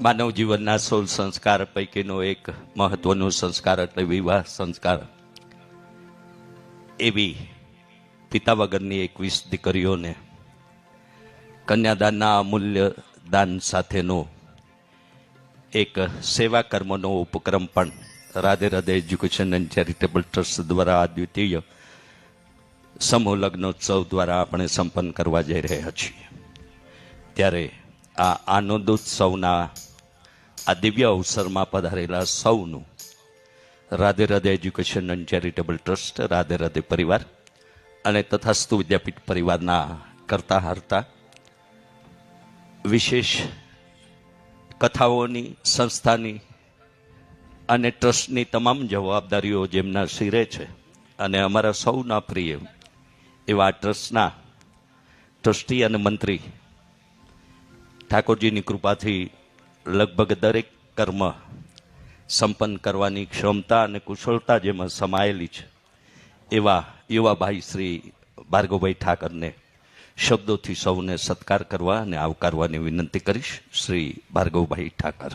માનવ જીવનના સોળ સંસ્કાર પૈકીનો એક મહત્વનો સંસ્કાર એટલે વિવાહ સંસ્કાર. એવી પિતા વગરની એકવીસ દીકરીઓને કન્યાદાનના અમૂલ્ય દાન સાથેનો એક સેવા કર્મનો ઉપક્રમ પણ Radhe Radhe education and charitable trust દ્વારા અદ્વિતીય સમૂહ લગ્નોત્સવ દ્વારા આપણે સંપન્ન કરવા જઈ રહ્યા છીએ. ત્યારે આ આનંદોત્સવના આ દિવ્ય અવસરમાં પધારેલા સૌનું Radhe Radhe education and charitable trust, Radhe Radhe પરિવાર અને તથાસ્તુ વિદ્યાપીઠ પરિવારના કરતા હરતા વિશેષ કથાઓની, સંસ્થાની અને ટ્રસ્ટની તમામ જવાબદારીઓ જેમના શિરે છે અને અમારા સૌના પ્રિય એવા ટ્રસ્ટના ટ્રસ્ટી અને મંત્રી ઠાકોરજીની કૃપાથી લગભગ દરેક કર્મ સંપન્ન કરવાની ક્ષમતા અને કુશળતા જેમાં સમાયેલી છે. એવા યુવા ભાઈ શ્રી ભાર્ગવભાઈ ઠાકરને શબ્દોથી સૌને સત્કાર કરવા અને આવકારવાની વિનંતી કરીશ. શ્રી ભાર્ગવભાઈ ઠાકર.